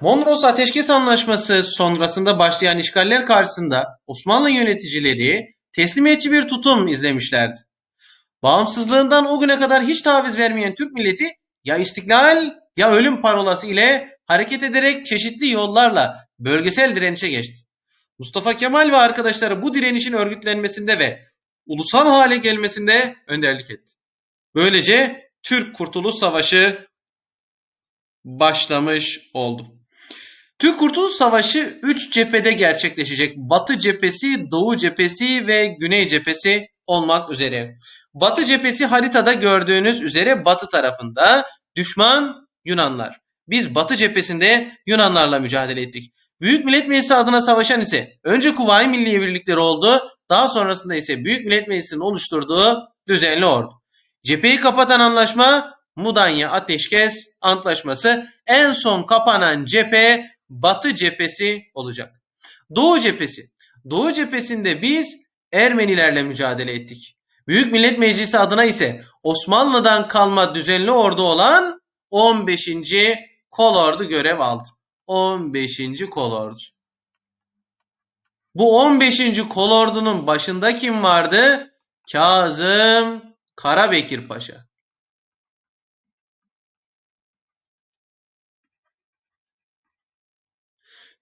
Mondros Ateşkes Anlaşması sonrasında başlayan işgaller karşısında Osmanlı yöneticileri teslimiyetçi bir tutum izlemişlerdi. Bağımsızlığından o güne kadar hiç taviz vermeyen Türk milleti ya istiklal ya ölüm parolası ile hareket ederek çeşitli yollarla bölgesel direnişe geçti. Mustafa Kemal ve arkadaşları bu direnişin örgütlenmesinde ve ulusal hale gelmesinde önderlik etti. Böylece Türk Kurtuluş Savaşı başlamış oldu. Türk Kurtuluş Savaşı 3 cephede gerçekleşecek. Batı cephesi, Doğu cephesi ve Güney cephesi olmak üzere. Batı cephesi haritada gördüğünüz üzere batı tarafında düşman Yunanlar. Biz Batı cephesinde Yunanlarla mücadele ettik. Büyük Millet Meclisi adına savaşan ise önce Kuvayi Milliye Birlikleri oldu. Daha sonrasında ise Büyük Millet Meclisi'nin oluşturduğu düzenli ordu. Cepheyi kapatan anlaşma Mudanya Ateşkes Antlaşması. En son kapanan cephe Batı cephesi olacak. Doğu cephesi. Doğu cephesinde biz Ermenilerle mücadele ettik. Büyük Millet Meclisi adına ise Osmanlı'dan kalma düzenli ordu olan 15. Kolordu görev aldı. 15. Kolordu. Bu 15. Kolordu'nun başında kim vardı? Kazım Karabekir Paşa.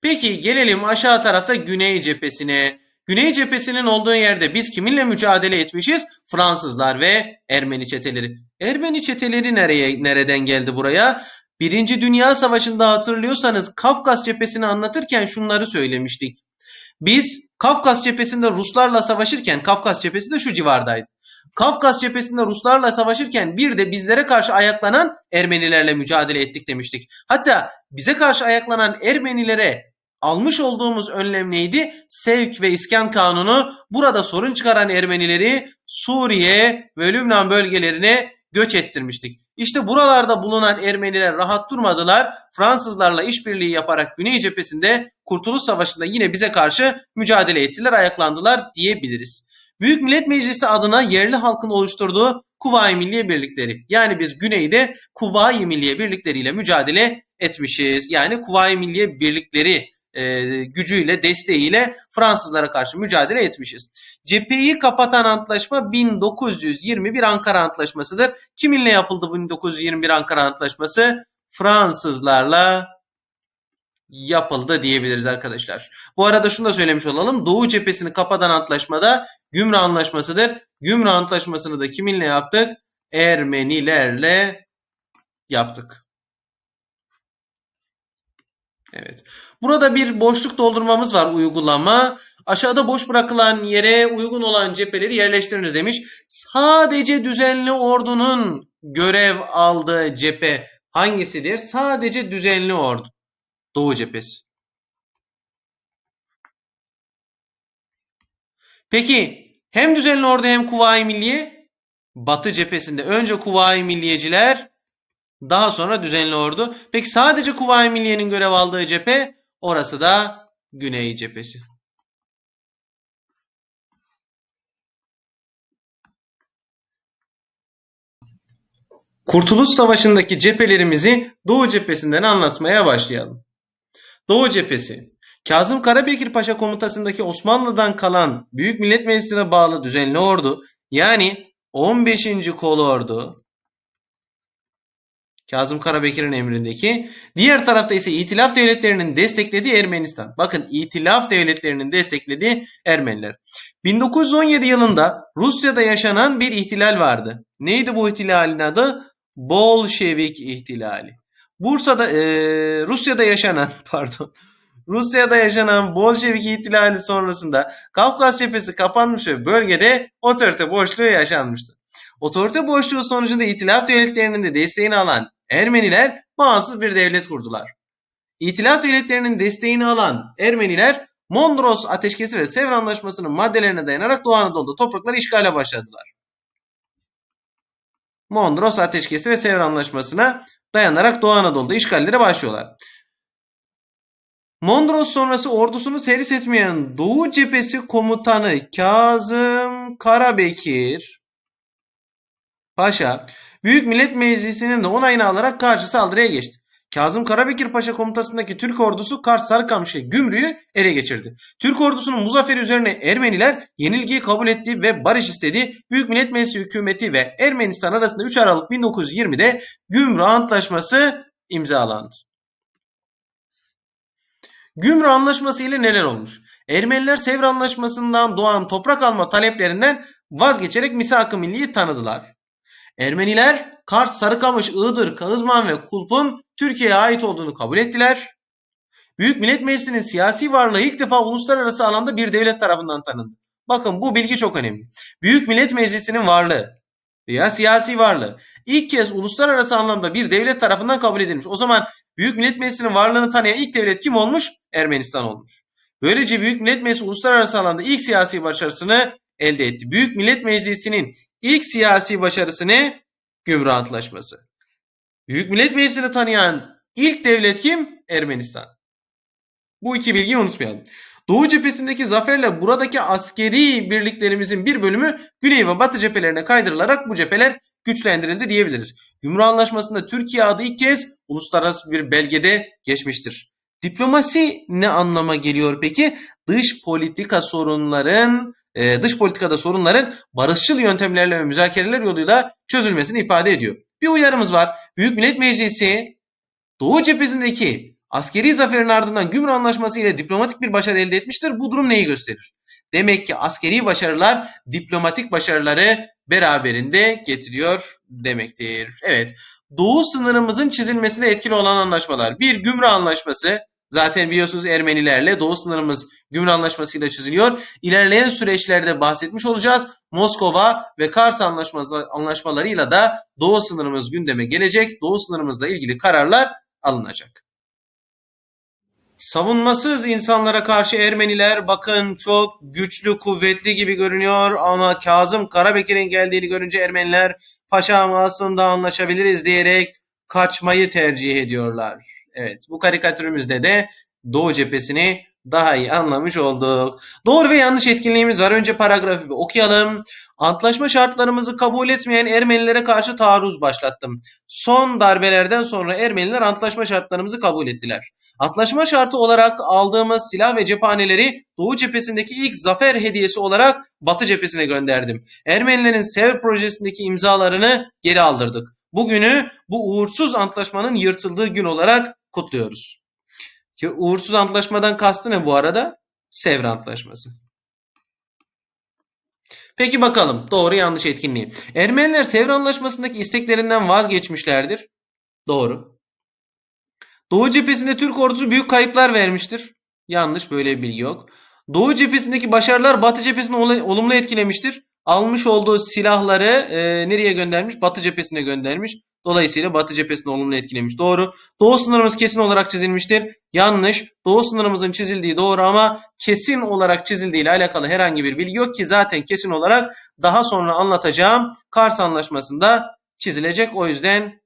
Peki gelelim aşağı tarafta Güney cephesine. Güney cephesinin olduğu yerde biz kiminle mücadele etmişiz? Fransızlar ve Ermeni çeteleri. Ermeni çeteleri nereye nereden geldi buraya? Birinci Dünya Savaşı'nda hatırlıyorsanız Kafkas cephesini anlatırken şunları söylemiştik. Biz Kafkas cephesinde Ruslarla savaşırken Kafkas cephesi de şu civardaydı. Kafkas cephesinde Ruslarla savaşırken bir de bizlere karşı ayaklanan Ermenilerle mücadele ettik demiştik. Hatta bize karşı ayaklanan Ermenilere almış olduğumuz önlem neydi? Sevk ve iskan kanunu burada sorun çıkaran Ermenileri Suriye ve Lübnan bölgelerine göç ettirmiştik. İşte buralarda bulunan Ermeniler rahat durmadılar. Fransızlarla işbirliği yaparak Güney cephesinde Kurtuluş Savaşı'nda yine bize karşı mücadele ettiler, ayaklandılar diyebiliriz. Büyük Millet Meclisi adına yerli halkın oluşturduğu Kuvayi Milliye Birlikleri. Yani biz güneyde Kuvayi Milliye Birlikleri ile mücadele etmişiz. Yani Kuvayi Milliye Birlikleri e, gücüyle, desteğiyle Fransızlara karşı mücadele etmişiz. Cepheyi kapatan antlaşma 1921 Ankara Antlaşması'dır. Kiminle yapıldı bu 1921 Ankara Antlaşması? Fransızlarla yapıldı diyebiliriz arkadaşlar. Bu arada şunu da söylemiş olalım. Doğu cephesini kapatan antlaşmada Gümrü Antlaşması'dır. Gümrü Antlaşması'nı da kiminle yaptık? Ermenilerle yaptık. Evet. Burada bir boşluk doldurmamız var uygulama. Aşağıda boş bırakılan yere uygun olan cepheleri yerleştiriniz demiş. Sadece düzenli ordunun görev aldığı cephe hangisidir? Sadece düzenli ordu. Doğu cephesi. Peki hem düzenli ordu hem Kuvayi Milliye Batı cephesinde önce Kuvayi Milliyeciler daha sonra düzenli ordu. Peki sadece Kuvayi Milliye'nin görev aldığı cephe orası da Güney cephesi. Kurtuluş Savaşı'ndaki cephelerimizi Doğu cephesinden anlatmaya başlayalım. Doğu cephesi Kazım Karabekir Paşa komutasındaki Osmanlı'dan kalan Büyük Millet Meclisi'ne bağlı düzenli ordu yani 15. Kolordu Kazım Karabekir'in emrindeki. Diğer tarafta ise İtilaf devletlerinin desteklediği Ermenistan. Bakın İtilaf devletlerinin desteklediği Ermeniler. 1917 yılında Rusya'da yaşanan bir ihtilal vardı. Neydi bu ihtilalin adı? Bolşevik ihtilali. Bursa'da e, Rusya'da yaşanan pardon Rusya'da yaşanan Bolşevik ihtilali sonrasında Kafkas cephesi kapanmış ve bölgede otorite boşluğu yaşanmıştı. Otorite boşluğu sonucunda İtilaf devletlerinin de desteğini alan Ermeniler bağımsız bir devlet kurdular. İtilaf devletlerinin desteğini alan Ermeniler Mondros Ateşkesi ve Sevr Anlaşması'nın maddelerine dayanarak Doğu Anadolu'da toprakları işgale başladılar. Mondros Ateşkesi ve Sevr Anlaşması'na dayanarak Doğu Anadolu'da işgallere başlıyorlar. Mondros sonrası ordusunu servis etmeyen Doğu Cephesi komutanı Kazım Karabekir Paşa Büyük Millet Meclisi'nin de onayını alarak karşı saldırıya geçti. Kazım Karabekir Paşa komutasındaki Türk ordusu Kars Sarıkamış'ı Gümrü'yü ele geçirdi. Türk ordusunun bu zaferi üzerine Ermeniler yenilgiyi kabul etti ve barış istedi. Büyük Millet Meclisi hükümeti ve Ermenistan arasında 3 Aralık 1920'de Gümrü Antlaşması imzalandı. Gümrü Anlaşması ile neler olmuş? Ermeniler Sevr Anlaşması'ndan doğan toprak alma taleplerinden vazgeçerek misak-ı milliyi tanıdılar. Ermeniler Kars, Sarıkamış, Iğdır, Kağızman ve Kulp'un Türkiye'ye ait olduğunu kabul ettiler. Büyük Millet Meclisi'nin siyasi varlığı ilk defa uluslararası alanda bir devlet tarafından tanındı. Bakın bu bilgi çok önemli. Büyük Millet Meclisi'nin varlığı veya siyasi varlığı ilk kez uluslararası anlamda bir devlet tarafından kabul edilmiş. O zaman Büyük Millet Meclisi'nin varlığını tanıyan ilk devlet kim olmuş? Ermenistan olmuş. Böylece Büyük Millet Meclisi uluslararası alanda ilk siyasi başarısını elde etti. Büyük Millet Meclisi'nin ilk siyasi başarısı ne? Gümrük Antlaşması. Büyük Millet Meclisi'ni tanıyan ilk devlet kim? Ermenistan. Bu iki bilgiyi unutmayalım. Doğu cephesindeki zaferle buradaki askeri birliklerimizin bir bölümü Güney ve Batı cephelerine kaydırılarak bu cepheler güçlendirildi diyebiliriz. Gümrük Anlaşması'nda Türkiye adı ilk kez uluslararası bir belgede geçmiştir. Diplomasi ne anlama geliyor peki? Dış politika sorunların e, dış politikada sorunların barışçıl yöntemlerle ve müzakereler yoluyla çözülmesini ifade ediyor. Bir uyarımız var. Büyük Millet Meclisi Doğu cephesindeki askeri zaferin ardından Gümrük Anlaşması ile diplomatik bir başarı elde etmiştir. Bu durum neyi gösterir? Demek ki askeri başarılar diplomatik başarıları beraberinde getiriyor demektir. Evet. Doğu sınırımızın çizilmesine etkili olan anlaşmalar. Bir Gümrük Anlaşması, Zaten biliyorsunuz Ermenilerle Doğu sınırımız Gümrük Anlaşması'yla çiziliyor. İlerleyen süreçlerde bahsetmiş olacağız. Moskova ve Kars anlaşması, anlaşmalarıyla da Doğu sınırımız gündeme gelecek. Doğu sınırımızla ilgili kararlar alınacak. Savunmasız insanlara karşı Ermeniler bakın çok güçlü, kuvvetli gibi görünüyor ama Kazım Karabekir'in geldiğini görünce Ermeniler paşam aslında anlaşabiliriz diyerek kaçmayı tercih ediyorlar. Evet bu karikatürümüzde de Doğu cephesini daha iyi anlamış olduk. Doğru ve yanlış etkinliğimiz var. Önce paragrafı bir okuyalım. Antlaşma şartlarımızı kabul etmeyen Ermenilere karşı taarruz başlattım. Son darbelerden sonra Ermeniler antlaşma şartlarımızı kabul ettiler. Antlaşma şartı olarak aldığımız silah ve cephaneleri Doğu cephesindeki ilk zafer hediyesi olarak Batı cephesine gönderdim. Ermenilerin Sever projesindeki imzalarını geri aldırdık. Bugünü bu uğursuz antlaşmanın yırtıldığı gün olarak kutluyoruz. Ki uğursuz antlaşmadan kastı ne bu arada? Sevr Antlaşması. Peki bakalım doğru yanlış etkinliği. Ermeniler Sevr Antlaşması'ndaki isteklerinden vazgeçmişlerdir. Doğru. Doğu cephesinde Türk ordusu büyük kayıplar vermiştir. Yanlış böyle bir bilgi yok. Doğu cephesindeki başarılar Batı cephesini olumlu etkilemiştir. Almış olduğu silahları e, nereye göndermiş? Batı cephesine göndermiş. Dolayısıyla Batı cephesini olumlu etkilemiş. Doğru. Doğu sınırımız kesin olarak çizilmiştir. Yanlış. Doğu sınırımızın çizildiği doğru ama kesin olarak çizildiği ile alakalı herhangi bir bilgi yok ki zaten kesin olarak daha sonra anlatacağım Kars Anlaşması'nda çizilecek. O yüzden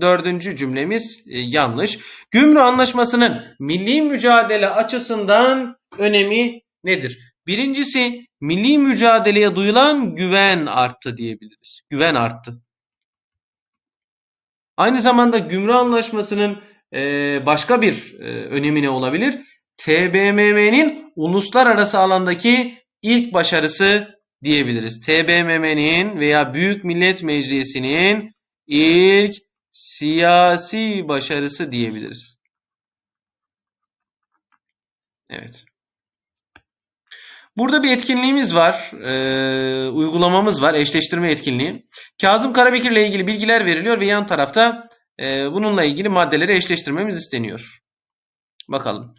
dördüncü cümlemiz e, yanlış. Gümrük Anlaşması'nın milli mücadele açısından önemi nedir? Birincisi milli mücadeleye duyulan güven arttı diyebiliriz. Güven arttı. Aynı zamanda Gümrük Anlaşması'nın e, başka bir e, önemi ne olabilir? TBMM'nin uluslararası alandaki ilk başarısı diyebiliriz. TBMM'nin veya Büyük Millet Meclisi'nin ilk siyasi başarısı diyebiliriz. Evet. Burada bir etkinliğimiz var. E, uygulamamız var. Eşleştirme etkinliği. Kazım Karabekir ile ilgili bilgiler veriliyor ve yan tarafta e, bununla ilgili maddeleri eşleştirmemiz isteniyor. Bakalım.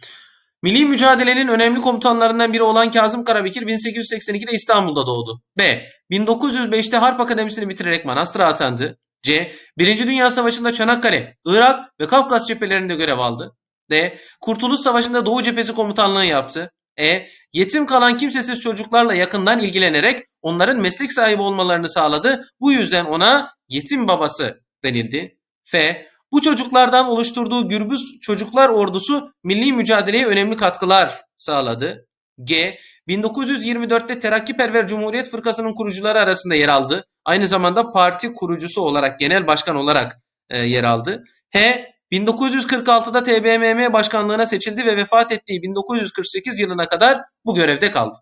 Milli mücadelenin önemli komutanlarından biri olan Kazım Karabekir 1882'de İstanbul'da doğdu. B. 1905'te Harp Akademisi'ni bitirerek Manastır'a atandı. C. Birinci Dünya Savaşı'nda Çanakkale, Irak ve Kafkas cephelerinde görev aldı. D. Kurtuluş Savaşı'nda Doğu Cephesi komutanlığı yaptı. E. Yetim kalan kimsesiz çocuklarla yakından ilgilenerek onların meslek sahibi olmalarını sağladı. Bu yüzden ona yetim babası denildi. F. Bu çocuklardan oluşturduğu Gürbüz Çocuklar Ordusu milli mücadeleye önemli katkılar sağladı. G. 1924'te Terakkiperver Cumhuriyet Fırkası'nın kurucuları arasında yer aldı. Aynı zamanda parti kurucusu olarak, genel başkan olarak e, yer aldı. H. 1946'da TBMM başkanlığına seçildi ve vefat ettiği 1948 yılına kadar bu görevde kaldı.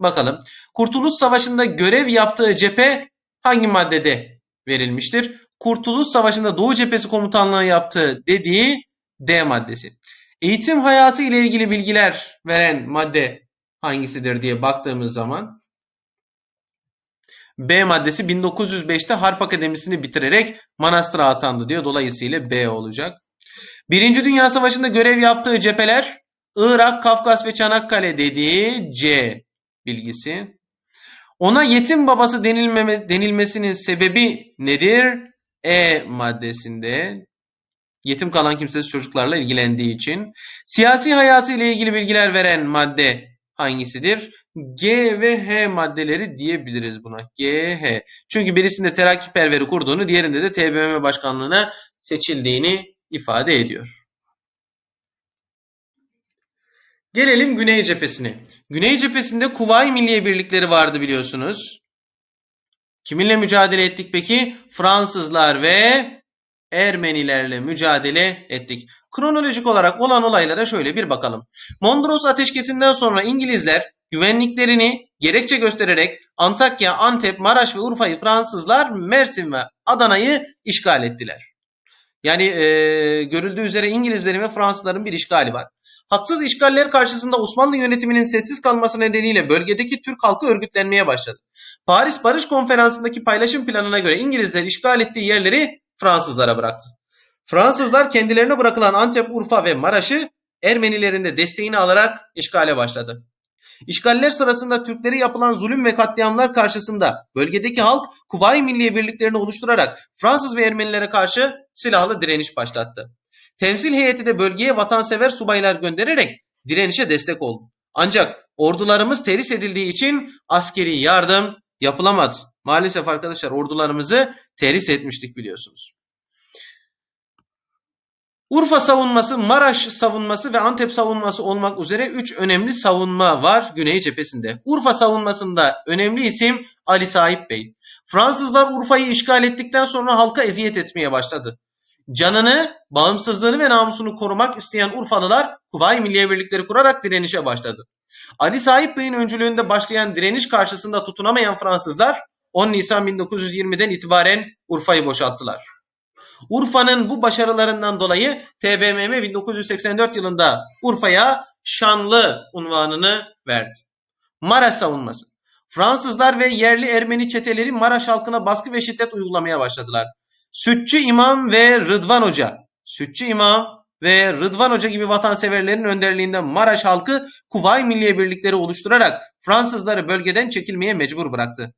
Bakalım. Kurtuluş Savaşı'nda görev yaptığı cephe hangi maddede verilmiştir? Kurtuluş Savaşı'nda Doğu Cephesi Komutanlığı yaptığı dediği D maddesi. Eğitim hayatı ile ilgili bilgiler veren madde hangisidir diye baktığımız zaman B maddesi 1905'te Harp Akademisi'ni bitirerek manastıra atandı diyor. Dolayısıyla B olacak. Birinci Dünya Savaşı'nda görev yaptığı cepheler Irak, Kafkas ve Çanakkale dediği C bilgisi. Ona yetim babası denilmeme, denilmesinin sebebi nedir? E maddesinde yetim kalan kimsesiz çocuklarla ilgilendiği için. Siyasi hayatı ile ilgili bilgiler veren madde hangisidir? G ve H maddeleri diyebiliriz buna. G, H. Çünkü birisinde terakkiperveri kurduğunu, diğerinde de TBMM başkanlığına seçildiğini ifade ediyor. Gelelim Güney cephesine. Güney cephesinde Kuvayi Milliye Birlikleri vardı biliyorsunuz. Kiminle mücadele ettik peki? Fransızlar ve Ermenilerle mücadele ettik. Kronolojik olarak olan olaylara şöyle bir bakalım. Mondros ateşkesinden sonra İngilizler güvenliklerini gerekçe göstererek Antakya, Antep, Maraş ve Urfa'yı Fransızlar Mersin ve Adana'yı işgal ettiler. Yani e, görüldüğü üzere İngilizlerin ve Fransızların bir işgali var. Haksız işgaller karşısında Osmanlı yönetiminin sessiz kalması nedeniyle bölgedeki Türk halkı örgütlenmeye başladı. Paris Barış Konferansı'ndaki paylaşım planına göre İngilizler işgal ettiği yerleri Fransızlara bıraktı. Fransızlar kendilerine bırakılan Antep, Urfa ve Maraş'ı Ermenilerin de desteğini alarak işgale başladı. İşgaller sırasında Türkleri yapılan zulüm ve katliamlar karşısında bölgedeki halk Kuvayi Milliye birliklerini oluşturarak Fransız ve Ermenilere karşı silahlı direniş başlattı. Temsil heyeti de bölgeye vatansever subaylar göndererek direnişe destek oldu. Ancak ordularımız terhis edildiği için askeri yardım yapılamadı. Maalesef arkadaşlar ordularımızı terhis etmiştik biliyorsunuz. Urfa savunması, Maraş savunması ve Antep savunması olmak üzere 3 önemli savunma var Güney cephesinde. Urfa savunmasında önemli isim Ali Sahip Bey. Fransızlar Urfa'yı işgal ettikten sonra halka eziyet etmeye başladı. Canını, bağımsızlığını ve namusunu korumak isteyen Urfalılar Kuvayi Milliye Birlikleri kurarak direnişe başladı. Ali Sahip Bey'in öncülüğünde başlayan direniş karşısında tutunamayan Fransızlar 10 Nisan 1920'den itibaren Urfa'yı boşalttılar. Urfa'nın bu başarılarından dolayı TBMM 1984 yılında Urfa'ya şanlı unvanını verdi. Maraş savunması. Fransızlar ve yerli Ermeni çeteleri Maraş halkına baskı ve şiddet uygulamaya başladılar. Sütçü İmam ve Rıdvan Hoca, Sütçü İmam ve Rıdvan Hoca gibi vatanseverlerin önderliğinde Maraş halkı Kuvayi Milliye Birlikleri oluşturarak Fransızları bölgeden çekilmeye mecbur bıraktı.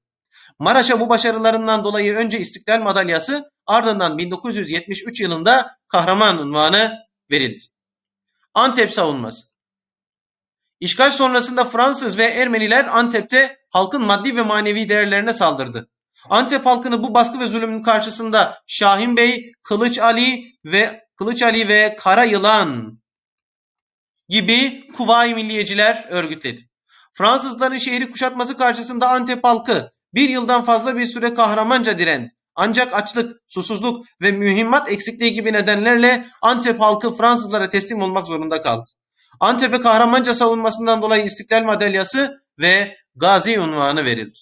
Maraş'a bu başarılarından dolayı önce İstiklal Madalyası ardından 1973 yılında kahraman unvanı verildi. Antep savunması. İşgal sonrasında Fransız ve Ermeniler Antep'te halkın maddi ve manevi değerlerine saldırdı. Antep halkını bu baskı ve zulümün karşısında Şahin Bey, Kılıç Ali ve Kılıç Ali ve Kara Yılan gibi Kuvayi Milliyeciler örgütledi. Fransızların şehri kuşatması karşısında Antep halkı bir yıldan fazla bir süre kahramanca direndi. Ancak açlık, susuzluk ve mühimmat eksikliği gibi nedenlerle Antep halkı Fransızlara teslim olmak zorunda kaldı. Antep'e kahramanca savunmasından dolayı İstiklal Madalyası ve Gazi unvanı verildi.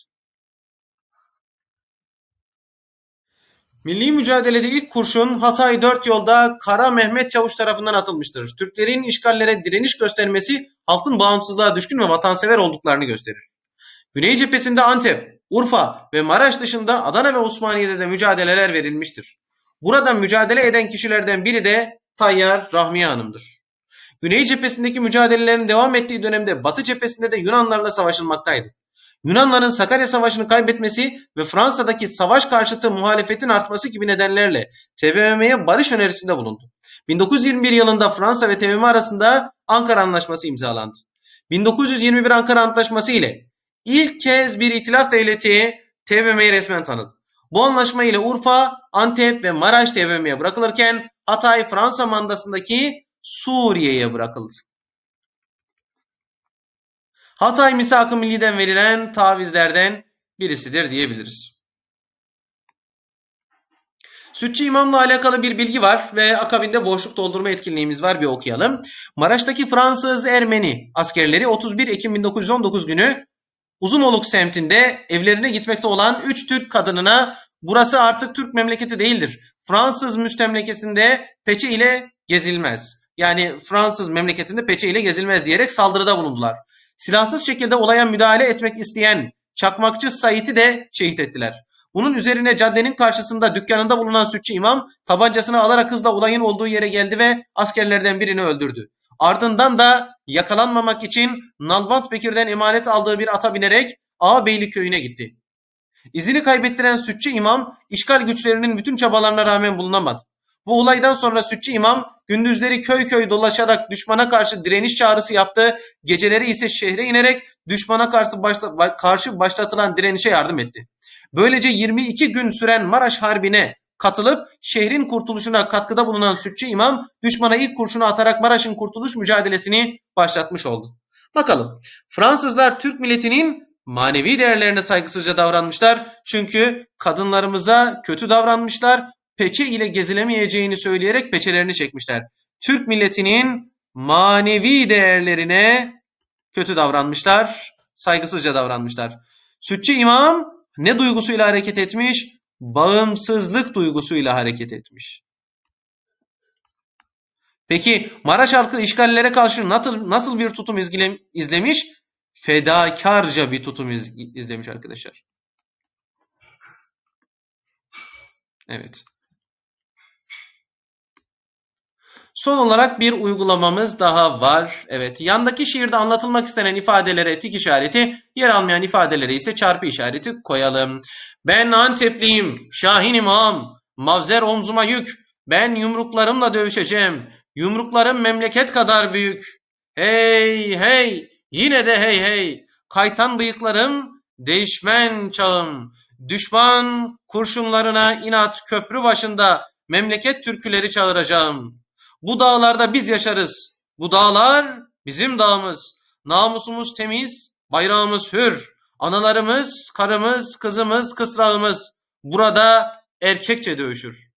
Milli mücadelede ilk kurşun Hatay 4 yolda Kara Mehmet Çavuş tarafından atılmıştır. Türklerin işgallere direniş göstermesi halkın bağımsızlığa düşkün ve vatansever olduklarını gösterir. Güney cephesinde Antep, Urfa ve Maraş dışında Adana ve Osmaniye'de de mücadeleler verilmiştir. Burada mücadele eden kişilerden biri de Tayyar Rahmiye Hanım'dır. Güney cephesindeki mücadelelerin devam ettiği dönemde Batı cephesinde de Yunanlarla savaşılmaktaydı. Yunanların Sakarya Savaşı'nı kaybetmesi ve Fransa'daki savaş karşıtı muhalefetin artması gibi nedenlerle TBMM'ye barış önerisinde bulundu. 1921 yılında Fransa ve TBMM arasında Ankara Anlaşması imzalandı. 1921 Ankara Antlaşması ile ilk kez bir itilaf devleti TBMM'yi resmen tanıdı. Bu anlaşma ile Urfa, Antep ve Maraş TBMM'ye bırakılırken Hatay Fransa mandasındaki Suriye'ye bırakıldı. Hatay Misak-ı Milli'den verilen tavizlerden birisidir diyebiliriz. Sütçü İmam'la alakalı bir bilgi var ve akabinde boşluk doldurma etkinliğimiz var bir okuyalım. Maraş'taki Fransız Ermeni askerleri 31 Ekim 1919 günü Uzunoluk semtinde evlerine gitmekte olan 3 Türk kadınına burası artık Türk memleketi değildir. Fransız müstemlekesinde peçe ile gezilmez. Yani Fransız memleketinde peçe ile gezilmez diyerek saldırıda bulundular. Silahsız şekilde olaya müdahale etmek isteyen çakmakçı Sait'i de şehit ettiler. Bunun üzerine caddenin karşısında dükkanında bulunan sütçü imam tabancasını alarak hızla olayın olduğu yere geldi ve askerlerden birini öldürdü. Ardından da yakalanmamak için Nalbant Bekir'den emanet aldığı bir ata binerek Ağabeyli köyüne gitti. İzini kaybettiren Sütçü İmam işgal güçlerinin bütün çabalarına rağmen bulunamadı. Bu olaydan sonra Sütçü İmam gündüzleri köy köy dolaşarak düşmana karşı direniş çağrısı yaptı. Geceleri ise şehre inerek düşmana karşı, başla, karşı başlatılan direnişe yardım etti. Böylece 22 gün süren Maraş Harbi'ne katılıp şehrin kurtuluşuna katkıda bulunan Sütçü İmam düşmana ilk kurşunu atarak Maraş'ın kurtuluş mücadelesini başlatmış oldu. Bakalım Fransızlar Türk milletinin manevi değerlerine saygısızca davranmışlar. Çünkü kadınlarımıza kötü davranmışlar. Peçe ile gezilemeyeceğini söyleyerek peçelerini çekmişler. Türk milletinin manevi değerlerine kötü davranmışlar, saygısızca davranmışlar. Sütçü İmam ne duygusuyla hareket etmiş? Bağımsızlık duygusuyla hareket etmiş. Peki Maraş halkı işgallere karşı nasıl, nasıl bir tutum izgile, izlemiş? Fedakarca bir tutum iz, izlemiş arkadaşlar. Evet. Son olarak bir uygulamamız daha var. Evet, yandaki şiirde anlatılmak istenen ifadelere tik işareti, yer almayan ifadelere ise çarpı işareti koyalım. Ben Antepliyim, Şahin İmam, mavzer omzuma yük, ben yumruklarımla dövüşeceğim, yumruklarım memleket kadar büyük. Hey hey, yine de hey hey, kaytan bıyıklarım, değişmen çağım, düşman kurşunlarına inat köprü başında memleket türküleri çağıracağım. Bu dağlarda biz yaşarız. Bu dağlar bizim dağımız. Namusumuz temiz, bayrağımız hür. Analarımız, karımız, kızımız, kısrağımız burada erkekçe dövüşür.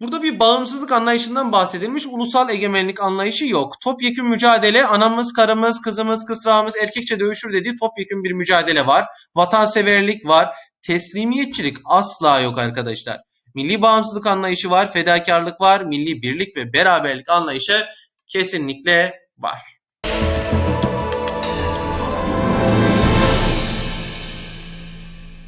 Burada bir bağımsızlık anlayışından bahsedilmiş, ulusal egemenlik anlayışı yok. Topyekün mücadele, anamız, karımız, kızımız, kısrağımız erkekçe dövüşür dediği topyekün bir mücadele var. Vatanseverlik var, teslimiyetçilik asla yok arkadaşlar. Milli bağımsızlık anlayışı var, fedakarlık var, milli birlik ve beraberlik anlayışı kesinlikle var.